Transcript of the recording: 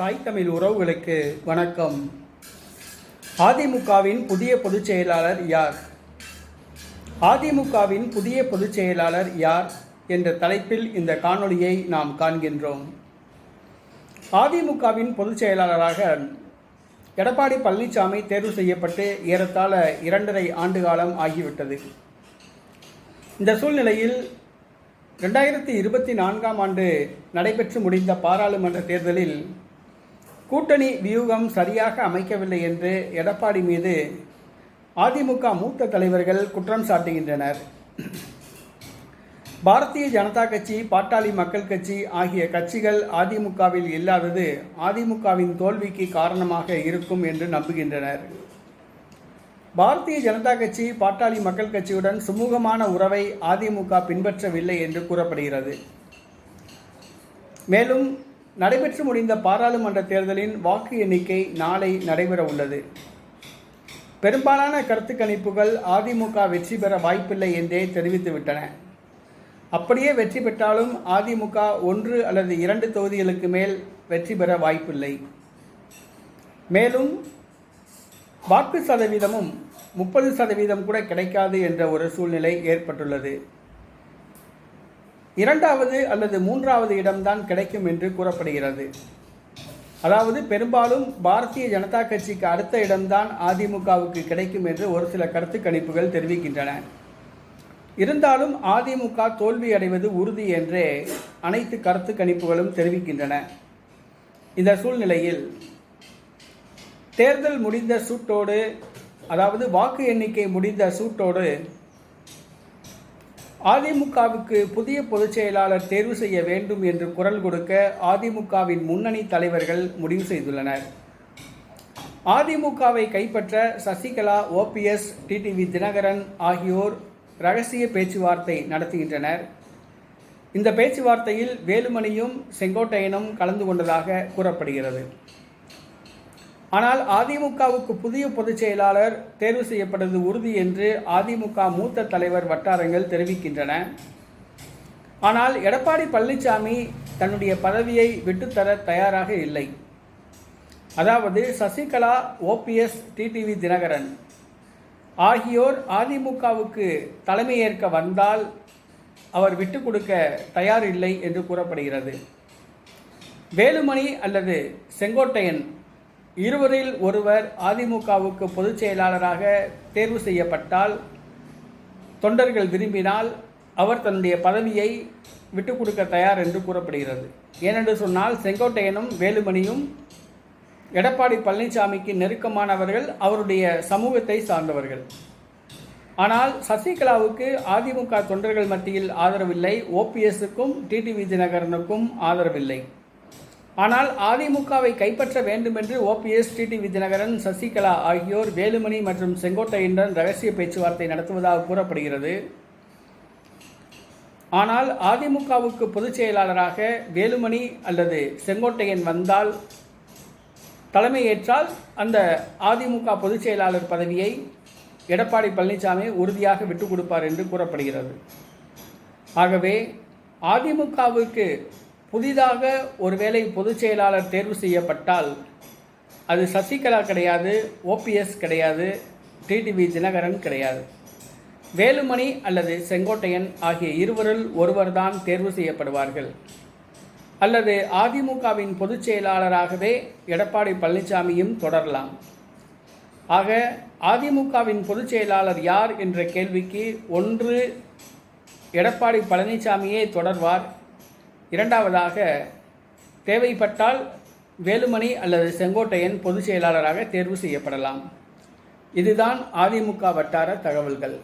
தாய் தமிழ் உறவுகளுக்கு வணக்கம். அதிமுகவின் புதிய பொதுச் செயலாளர் யார்? அதிமுகவின் புதிய பொதுச் செயலாளர் யார் என்ற தலைப்பில் இந்த காணொளியை நாம் காண்கின்றோம். அதிமுகவின் பொதுச் செயலாளராக எடப்பாடி பழனிசாமி தேர்வு செய்யப்பட்டு ஏறத்தாழ இரண்டரை ஆண்டு காலம் ஆகிவிட்டது. இந்த சூழ்நிலையில் ரெண்டாயிரத்தி இருபத்தி நான்காம் ஆண்டு நடைபெற்று முடிந்த பாராளுமன்ற தேர்தலில் கூட்டணி வியூகம் சரியாக அமைக்கவில்லை என்று எடப்பாடி மீது அதிமுக மூத்த தலைவர்கள் குற்றம் சாட்டுகின்றனர். பாரதிய ஜனதா கட்சி பாட்டாளி மக்கள் கட்சி ஆகிய கட்சிகள் அதிமுகவில் இல்லாதது அதிமுகவின் தோல்விக்கு காரணமாக இருக்கும் என்று நம்புகின்றனர். பாரதிய ஜனதா கட்சி பாட்டாளி மக்கள் கட்சியுடன் சுமூகமான உறவை அதிமுக பின்பற்றவில்லை என்று கூறப்படுகிறது. மேலும் நடைபெற்று முடிந்த பாராளுமன்ற தேர்தலின் வாக்கு எண்ணிக்கை நாளை நடைபெற உள்ளது. பெரும்பாலான கருத்து கணிப்புகள் அதிமுக வெற்றி பெற வாய்ப்பில்லை என்றே தெரிவித்துவிட்டன அப்படியே வெற்றி பெற்றாலும் அதிமுக ஒன்று அல்லது இரண்டு தொகுதிகளுக்கு மேல் வெற்றி பெற வாய்ப்பில்லை. மேலும் வாக்கு சதவீதமும் முப்பது சதவீதம் கூட கிடைக்காது என்ற ஒரு சூழ்நிலை ஏற்பட்டுள்ளது. இரண்டாவது அல்லது மூன்றாவது இடம்தான் கிடைக்கும் என்று கூறப்படுகிறது. அதாவது பெரும்பாலும் பாரதிய ஜனதா கட்சிக்கு அடுத்த இடம்தான் அதிமுகவுக்கு கிடைக்கும் என்று ஒரு சில கருத்து கணிப்புகள் தெரிவிக்கின்றன. இருந்தாலும் அதிமுக தோல்வி அடைவது உறுதி என்றே அனைத்து கருத்து கணிப்புகளும் தெரிவிக்கின்றன. இந்த சூழ்நிலையில் தேர்தல் முடிந்த சூட்டோடு அதாவது வாக்கு எண்ணிக்கை முடிந்த சூட்டோடு அதிமுகவுக்கு புதிய பொதுச் செயலாளர் தேர்வு செய்ய வேண்டும் என்று குரல் கொடுக்க அதிமுகவின் முன்னணி தலைவர்கள் முடிவு செய்துள்ளனர். அதிமுகவை கைப்பற்ற சசிகலா ஓபிஎஸ் டிடிவி தினகரன் ஆகியோர் ரகசிய பேச்சுவார்த்தை நடத்துகின்றனர். இந்த பேச்சுவார்த்தையில் வேலுமணியும் செங்கோட்டையனும் கலந்து கொண்டதாக கூறப்படுகிறது. ஆனால் அதிமுகவுக்கு புதிய பொதுச் செயலாளர் தேர்வு செய்யப்பட்டது உறுதி என்று அதிமுக மூத்த தலைவர் வட்டாரங்கள் தெரிவிக்கின்றன. ஆனால் எடப்பாடி பழனிசாமி தன்னுடைய பதவியை விட்டுத்தர தயாராக இல்லை. அதாவது சசிகலா ஓபிஎஸ் டிடிவி தினகரன் ஆகியோர் அதிமுகவுக்கு தலைமையேற்க வந்தால் அவர் விட்டு கொடுக்க தயார் இல்லை என்று கூறப்படுகிறது. வேலுமணி அல்லது செங்கோட்டையன் இருவரில் ஒருவர் அதிமுகவுக்கு பொதுச் செயலாளராக தேர்வு செய்யப்பட்டால் தொண்டர்கள் விரும்பினால் அவர் தன்னுடைய பதவியை விட்டுக் கொடுக்க தயார் என்று கூறப்படுகிறது. ஏனென்று சொன்னால் செங்கோட்டையனும் வேலுமணியும் எடப்பாடி பழனிசாமிக்கு நெருக்கமானவர்கள் அவருடைய சமூகத்தை சார்ந்தவர்கள். ஆனால் சசிகலாவுக்கு அதிமுக தொண்டர்கள் மத்தியில் ஆதரவில்லை ஓபிஎஸ்ஸுக்கும் டிடிவி தினகரனுக்கும் ஆதரவில்லை. ஆனால் அதிமுகவை கைப்பற்ற வேண்டுமென்று ஓபிஎஸ் டிடி விஜயநகரன் சசிகலா ஆகியோர் வேலுமணி மற்றும் செங்கோட்டையுடன் ரகசிய பேச்சுவார்த்தை நடத்துவதாக கூறப்படுகிறது. ஆனால் அதிமுகவுக்கு பொதுச் செயலாளராக வேலுமணி அல்லது செங்கோட்டையன் வந்தால் தலைமையேற்றால் அந்த அதிமுக பொதுச் செயலாளர் பதவியை எடப்பாடி பழனிசாமி உறுதியாக விட்டுக் கொடுப்பார் என்று கூறப்படுகிறது. ஆகவே அதிமுகவுக்கு புதிதாக ஒருவேளை பொதுச் செயலாளர் தேர்வு செய்யப்பட்டால் அது சசிகலா கிடையாது ஓபிஎஸ் கிடையாது டிடிவி தினகரன் கிடையாது. வேலுமணி அல்லது செங்கோட்டையன் ஆகிய இருவரில் ஒருவர்தான் தேர்வு செய்யப்படுவார்கள். அல்லது அதிமுகவின் பொதுச் செயலாளராகவே எடப்பாடி பழனிசாமியும் தொடரலாம். ஆக அதிமுகவின் பொதுச் செயலாளர் யார் என்ற கேள்விக்கு ஒன்று எடப்பாடி பழனிசாமியே தொடர்வார் இரண்டாவதாக தேவைப்பட்டால் வேலுமணி அல்லது செங்கோட்டையன் பொதுச் செயலாளராக தேர்வு செய்யப்படலாம். இதுதான் அதிமுக வட்டார தகவல்கள்.